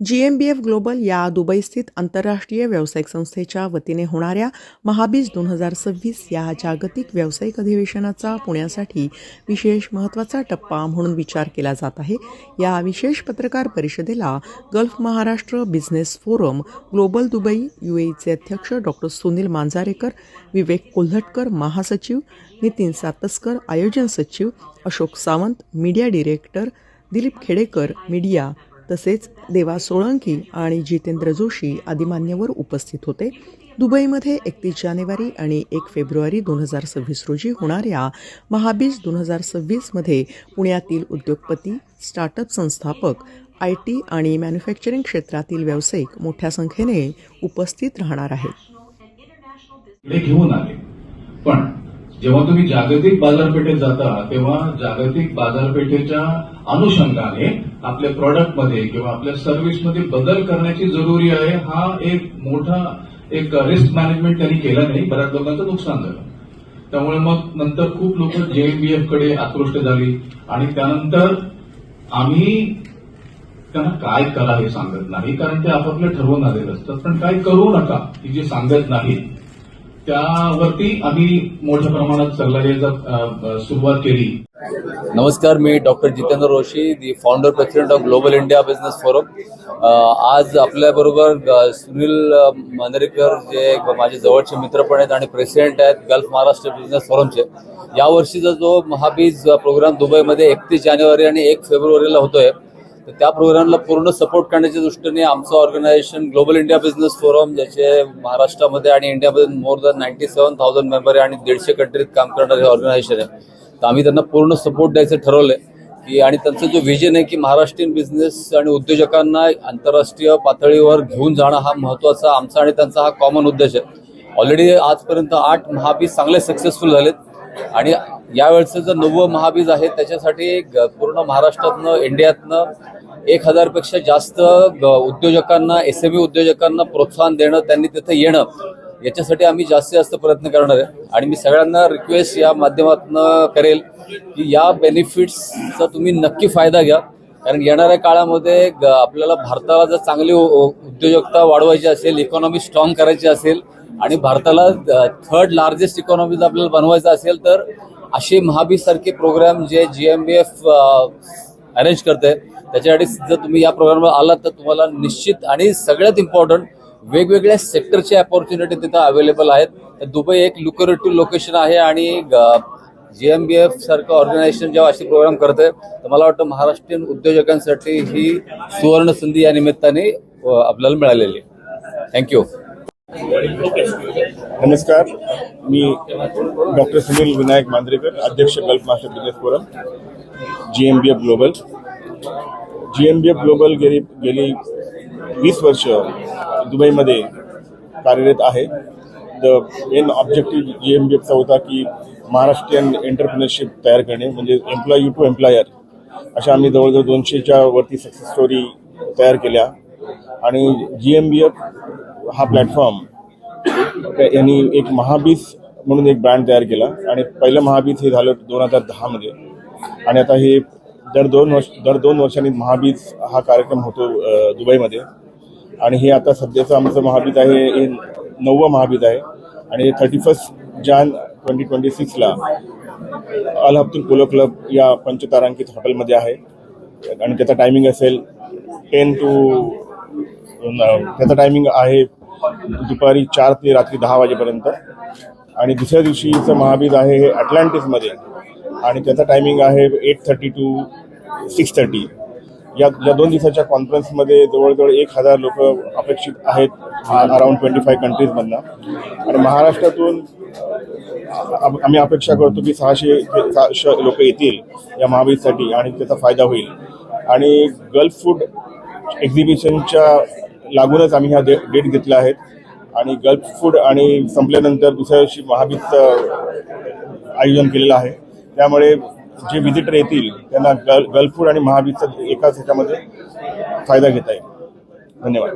G M B F global या दुबईस्थित आंतरराष्ट्रीय व्यावसायिक संस्थेच्या वतीने होणाऱ्या महाबीज दोन हजार सव्वीस या जागतिक व्यावसायिक अधिवेशनाचा पुण्यासाठी विशेष महत्त्वाचा टप्पा म्हणून विचार केला जात आहे. या विशेष पत्रकार परिषदेला gulf Maharashtra business forum global Dubai युएईचे अध्यक्ष डॉक्टर सुनील मांजारेकर विवेक कोल्हटकर महासचिव नितीन सातस्कर आयोजन सचिव Ashok Sawant media director Dilip Khedekar media तसेच देवा सोळंकी आणि जितेंद्र जोशी आदी मान्यवर उपस्थित होते. दुबईमध्ये एकतीस जानेवारी आणि एक फेब्रुवारी दोन हजार सव्वीस रोजी होणाऱ्या महाबीज दोन हजार सव्वीसमध्ये पुण्यातील उद्योगपती स्टार्टअप संस्थापक आय टी आणि मॅन्युफॅक्चरिंग क्षेत्रातील व्यावसायिक मोठ्या संख्येने उपस्थित राहणार आहेत. घेऊन आले. पण जेव्हा तुम्ही जागतिक बाजारपेठेत जाता तेव्हा जागतिक बाजारपेठेच्या अनुषंगाने आपल्या प्रॉडक्टमध्ये किंवा आपल्या सर्व्हिसमध्ये बदल करण्याची जरुरी आहे हा एक मोठा एक रिस्क मॅनेजमेंट त्यांनी केला नाही बऱ्याच लोकांचं नुकसान झालं. त्यामुळे मग नंतर खूप लोक जेएमबीएफकडे आकृष्ट झाली आणि त्यानंतर आम्ही त्यांना काय करा हे सांगत नाही कारण ते आपापलं ठरवून आलेलं असतात पण काय करू नका ही जे सांगत नाहीत. त्यावरती आम्ही मोठ्या प्रमाणात सल्ला सुरुवात केली. नमस्कार मी doctor Jitendra Roshi the founder president of global India business forum आज आपल्याबरोबर सुनील मांदरेकर जे माझे जवळचे मित्र पण आहेत आणि प्रेसिडेंट आहेत गल्फ महाराष्ट्र बिझनेस फोरमचे यावर्षीचा जो महाबीज प्रोग्राम दुबईमध्ये एकतीस जानेवारी आणि एक फेब्रुवारीला होतोय तर त्या प्रोग्रामला पूर्ण सपोर्ट करण्याच्या दृष्टीने आमचं organisation global India business forum ज्याचे महाराष्ट्रामध्ये आणि इंडियामध्ये more than ninety seven thousand member आहे आणि दीडशे कंट्रीत काम करणारे ऑर्गनायझेशन आहे. तर आम्ही त्यांना पूर्ण सपोर्ट द्यायचं ठरवलंय की आणि त्यांचं जो विजन आहे की महाराष्ट्रीयन बिझनेस आणि उद्योजकांना आंतरराष्ट्रीय पातळीवर घेऊन जाणं हा महत्त्वाचा आमचा आणि त्यांचा हा कॉमन उद्देश आहे. ऑलरेडी आजपर्यंत आठ महाबीज चांगले सक्सेसफुल झालेत आणि यावेळचं जे नववं महाबीज आहे त्याच्यासाठी पूर्ण महाराष्ट्रातनं इंडियातनं एक हजारपेक्षा जास्त उद्योजकांना एस एम उद्योजकांना प्रोत्साहन देणं त्यांनी तिथं येणं याच्यासाठी आम्ही जास्तीत जास्त प्रयत्न करणार आहे. आणि मी सगळ्यांना रिक्वेस्ट या माध्यमातून करेल की या बेनिफिट्सचा तुम्ही नक्की फायदा घ्या. कारण येणाऱ्या काळामध्ये आपल्याला भारताला जर चांगली उद्योजकता वाढवायची असेल इकॉनॉमी स्ट्रॉंग करायची असेल आणि भारताला थर्ड लार्जेस्ट इकॉनॉमी जर आपल्याला बनवायचं असेल तर असे महाबीज सारखे प्रोग्राम जे G M B F arrange करते त्याच्यासाठी जर तुम्ही या प्रोग्रामवर आलात तर तुम्हाला निश्चित आणि सगळ्यात इम्पॉर्टंट वेगवेगळ्या सेक्टरचे अपॉर्च्युनिटी तिथं अवेलेबल आहेत. तर दुबई एक लुकरेटिव्ह लोकेशन आहे आणि जी एम बी एफ सारखं ऑर्गनायझेशन जेव्हा असे प्रोग्राम करते तर मला वाटतं महाराष्ट्रीयन उद्योजकांसाठी ही सुवर्ण संधी या निमित्ताने आपल्याला मिळालेली आहे. थँक्यू नमस्कार. मी डॉक्टर सुनील विनायक मांद्रेकर अध्यक्ष Gulf master business forum G M B F global. G M B F global गेली गेली वीस वर्ष दुबईमध्ये कार्यरत आहे. The main objective G M B एफचा होता की महाराष्ट्रीयन एंटरप्रिनरशिप तयार करणे म्हणजे एम्प्लॉई टू एम्प्लॉयर अशा आम्ही जवळजवळ दोनशेच्या वरती सक्सेस स्टोरी तयार केल्या. आणि जी एम बी एफ हा प्लॅटफॉर्म यांनी एक महाबीज म्हणून एक ब्रँड तयार केला. आणि पहिलं महाबीज हे झालं दोन हजार दहामध्ये आणि आता हे दर दोन वर्ष दर दोन वर्षांनी महाबीज हा कार्यक्रम होतो दुबईमध्ये. आणि हे आता सध्याचं आमचं महाबीज आहे हे नववं महाबीज आहे. आणि हे thirty first Jan twenty twenty सिक्सला Al Habtoor polo club या पंचतारांकित हॉटेलमध्ये आहे. आणि त्याचा टायमिंग असेल टेन टू त्याचा टायमिंग आहे दुपारी चार ते रात्री दहा वाजेपर्यंत. आणि दुसऱ्या दिवशीचं महाबीज आहे हे अटलांटिसमध्ये. आणि त्याचा टायमिंग आहे eight thirty to six thirty या या दोन दिवसाच्या कॉन्फरन्समध्ये जवळजवळ एक हजार लोक अपेक्षित आहेत अराउंड ट्वेंटी फाय कंट्रीजमधनं आणि महाराष्ट्रातून आम्ही अपेक्षा करतो की सहाशे ते सहाशे लोक येतील या महाबीजसाठी आणि त्याचा फायदा होईल. आणि गल्फ फूड एक्झिबिशनच्या लागूनच आम्ही ह्या डे डेट घेतल्या आहेत. आणि गल्फ फूड आणि संपल्यानंतर दुसऱ्या दिवशी महाबीत आयोजन केलेलं आहे. त्यामुळे जे व्हिजिटर येतील त्यांना गल गल्फ फूड आणि महाबीजचा एकाच ह्याच्यामध्ये फायदा घेता येईल. धन्यवाद.